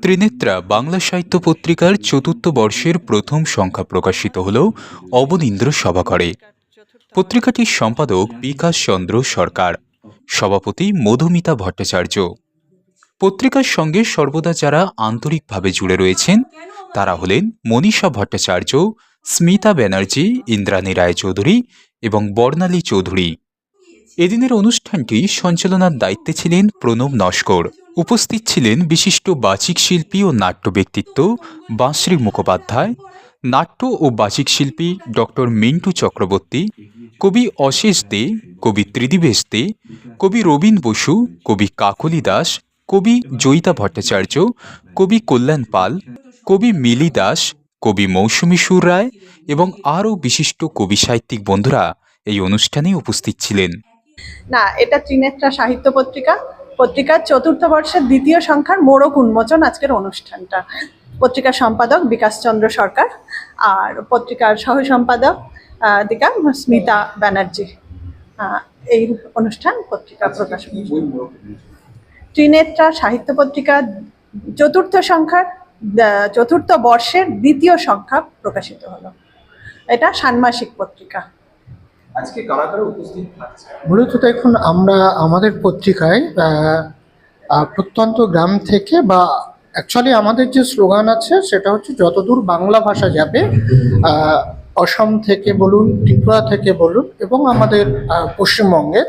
ত্রিনেত্রা বাংলা সাহিত্য পত্রিকার চতুর্থ বর্ষের প্রথম সংখ্যা প্রকাশিত হল অবনীন্দ্র সভাঘরে। পত্রিকাটির সম্পাদক বিকাশ চন্দ্র সরকার, সভাপতি মধুমিতা ভট্টাচার্য। পত্রিকার সঙ্গে সর্বদা যারা আন্তরিকভাবে জুড়ে রয়েছেন, তারা হলেন মনীষা ভট্টাচার্য, স্মিতা ব্যানার্জি, ইন্দ্রাণী রায়চৌধুরী এবং বর্ণালী চৌধুরী। এদিনের অনুষ্ঠানটি সঞ্চালনার দায়িত্বে ছিলেন প্রণব নস্কর। উপস্থিত ছিলেন বিশিষ্ট বাচিক শিল্পী ও নাট্য ব্যক্তিত্ব বাঁশ্রী মুখোপাধ্যায়, নাট্য ও বাচিক শিল্পী ডক্টর মিন্টু চক্রবর্তী, কবি অশেষ দে, কবি ত্রিদিবেশ দে, কবি রবীন বসু, কবি কাকলি দাস, কবি জয়িতা ভট্টাচার্য, কবি কল্যাণ পাল, কবি মিলি দাস, কবি মৌসুমী সুর রায় এবং আরও বিশিষ্ট কবি সাহিত্যিক বন্ধুরা এই অনুষ্ঠানে উপস্থিত ছিলেন। না, এটা ত্রিনেত্রা সাহিত্য পত্রিকা। পত্রিকার চতুর্থ বর্ষের দ্বিতীয় সংখ্যার মোড়ক উন্মোচন আজকের অনুষ্ঠানটা। পত্রিকার সম্পাদক বিকাশ চন্দ্র সরকার আর পত্রিকার সহ সম্পাদক দিকা স্মিতা ব্যানার্জি। এই অনুষ্ঠান পত্রিকা প্রকাশ ত্রিনেত্রা সাহিত্য পত্রিকা চতুর্থ সংখ্যার চতুর্থ বর্ষের দ্বিতীয় সংখ্যা প্রকাশিত হলো। এটা ষান্মাসিক পত্রিকা। আজকে কারা উপস্থিত থাকছে? মূলত দেখুন, আমরা আমাদের পত্রিকায় প্রত্যন্ত গ্রাম থেকে বা অ্যাকচুয়ালি আমাদের যে স্লোগান আছে, সেটা হচ্ছে যতদূর বাংলা ভাষা যাবে অসম থেকে বলুন, ত্রিপুরা থেকে বলুন এবং আমাদের পশ্চিমবঙ্গের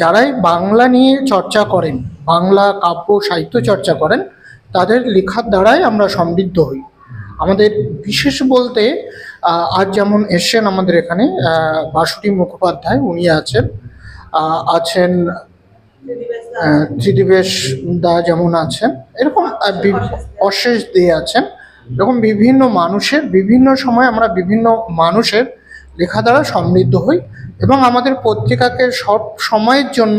যারাই বাংলা নিয়ে চর্চা করেন, বাংলা কাব্য, সাহিত্য চর্চা করেন, তাদের লেখার দ্বারাই আমরা সমৃদ্ধ হই। আমাদের বিশেষ বলতে আজ যেমন এসছেন আমাদের এখানে বাসুটি মুখোপাধ্যায় উনি আছেন আছেন ত্রিদিবেশ দা যেমন আছেন, এরকম অশেষ দিয়ে আছেন, এরকম বিভিন্ন মানুষের, বিভিন্ন সময় আমরা বিভিন্ন মানুষের লেখা দ্বারা সমৃদ্ধ হই এবং আমাদের পত্রিকাকে সব সময়ের জন্য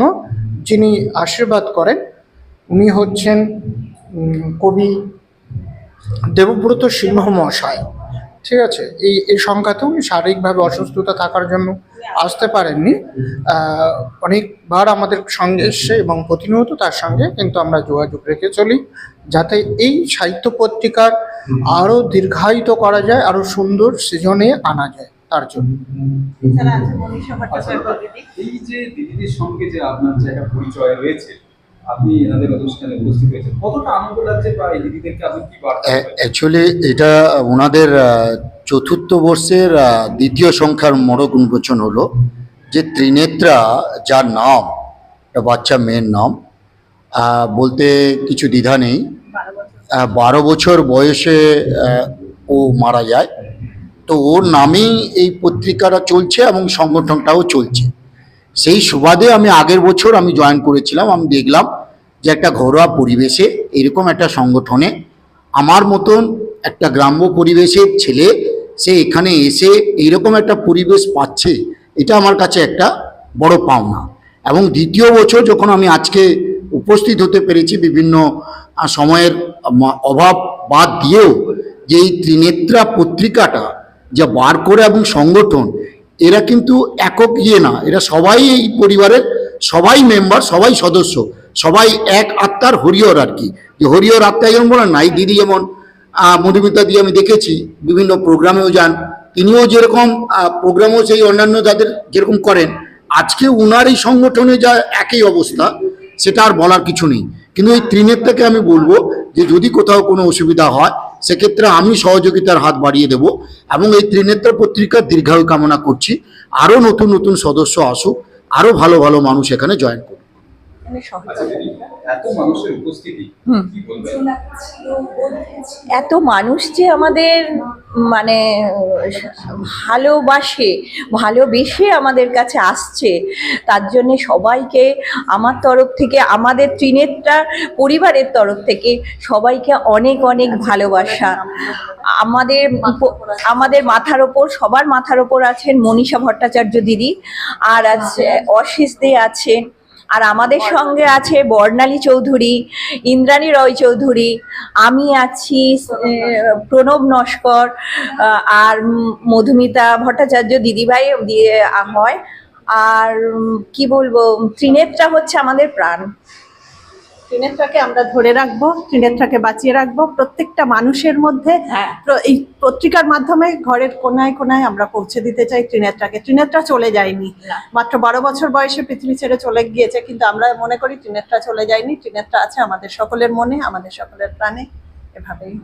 যিনি আশীর্বাদ করেন, উনি হচ্ছেন কবি দেবব্রত সিংহ মহাশয়। ঠিক আছে এই এই সংখ্যাতে উনি শারীরিকভাবে অসুস্থতা থাকার জন্য আসতে পারেননি। অনেকবার আমাদের সঙ্গে এসছে এবং প্রতিনিয়ত তার সঙ্গে কিন্তু আমরা যোগাযোগ রেখে চলি যাতে এই সাহিত্য পত্রিকার আরও দীর্ঘায়িত করা যায় আরও সুন্দর সৃজনে আনা যায় তার জন্য। এই যে দিদিদের সঙ্গে যে আপনার যে একটা পরিচয় রয়েছে আপনি এনাদের অনুষ্ঠানে উপস্থিত হয়েছেন। কতটা আনন্দ লাগছে বা এই দিদিদেরকে আপনি কি বার্তা অ্যাকচুয়ালি এটা ওনাদের চতুর্থ বর্ষের দ্বিতীয় সংখ্যার মোড়ক উন্মোচন হলো যে ত্রিনেত্রা যার নাম একটা বাচ্চা মেয়ের নাম বলতে কিছু দ্বিধা নেই। বারো বছর। বয়সে ও মারা যায়। তো ওর নামেই এই পত্রিকাটা চলছে এবং সংগঠনটাও চলছে। সেই সুবাদে আমি আগের বছর আমি জয়েন করেছিলাম, আমি দেখলাম যে একটা ঘরোয়া পরিবেশে এরকম একটা সংগঠনে আমার মতন একটা গ্রাম্য পরিবেশের ছেলে, সে এখানে এসে এইরকম একটা পরিবেশ পাচ্ছে, এটা আমার কাছে একটা বড় পাওনা। এবং দ্বিতীয় বছর যখন আমি আজকে উপস্থিত হতে পেরেছি বিভিন্ন সময়ের অভাব বাদ দিয়েও যে এই ত্রিনেত্রা পত্রিকাটা যা বার করে এবং সংগঠন এরা কিন্তু একক ইয়ে না, এরা সবাই এই পরিবারের সবাই মেম্বার সবাই সদস্য, সবাই এক আত্মার হরিহর আর কি। যে হরিহর আত্মা যেমন বলেন, নাই দিদি যেমন মধুমিতা দিয়ে আমি দেখেছি, বিভিন্ন প্রোগ্রামেও যান। তিনিও যেরকম প্রোগ্রামও সেই অন্যান্য যাদের যেরকম করেন, আজকে উনার এই সংগঠনে যা একই অবস্থা, সেটা আর বলার কিছু নেই। কিন্তু এই ত্রিনেত্রাকে আমি বলব যে যদি কোথাও কোনো অসুবিধা হয় সেক্ষেত্রে আমি সহযোগিতার হাত বাড়িয়ে দেব এবং এই ত্রিনেত্রা পত্রিকা দীর্ঘায়ু কামনা করছি। আরও নতুন নতুন সদস্য আসুক আরও ভালো ভালো মানুষ এখানে জয়েন করুক। দিদি এত মানুষের উপস্থিতি হুম। কি বলবেন? এত মানুষ যে আমাদের মানে ভালোবাসে, ভালোবেসে আমাদের কাছে আসছে। তার জন্যে সবাইকে আমার তরফ থেকে, আমাদের ত্রিনেত্রা পরিবারের তরফ থেকে সবাইকে অনেক অনেক ভালোবাসা। আমাদের আমাদের মাথার ওপর, সবার মাথার ওপর আছেন মনীষা ভট্টাচার্য দিদি। আর আছে অশিস দে আছেন আর আমাদের সঙ্গে আছে বর্ণালী চৌধুরী ইন্দ্রাণী রয় চৌধুরী আমি আছি প্রণব নস্কর আর মধুমিতা ভট্টাচার্য দিদিভাই দিয়ে হয়। আর কি বলব ত্রিনেত্রা হচ্ছে আমাদের প্রাণ। ত্রিনেত্রাকে আমরা ধরে রাখব ত্রিনেত্রাকে বাঁচিয়ে রাখব। প্রত্যেকটা মানুষের মধ্যে হ্যাঁ। এই পত্রিকার মাধ্যমে ঘরের কোনায় কোনায় আমরা পৌঁছে দিতে চাই ত্রিনেত্রাকে ত্রিনেত্রা চলে যায়নি। মাত্র বারো বছর বয়সে পৃথিবী ছেড়ে চলে গিয়েছে কিন্তু আমরা মনে করি ত্রিনেত্রা চলে যায়নি। ত্রিনেত্রা আছে আমাদের সকলের মনে আমাদের সকলের প্রাণে। এভাবেই।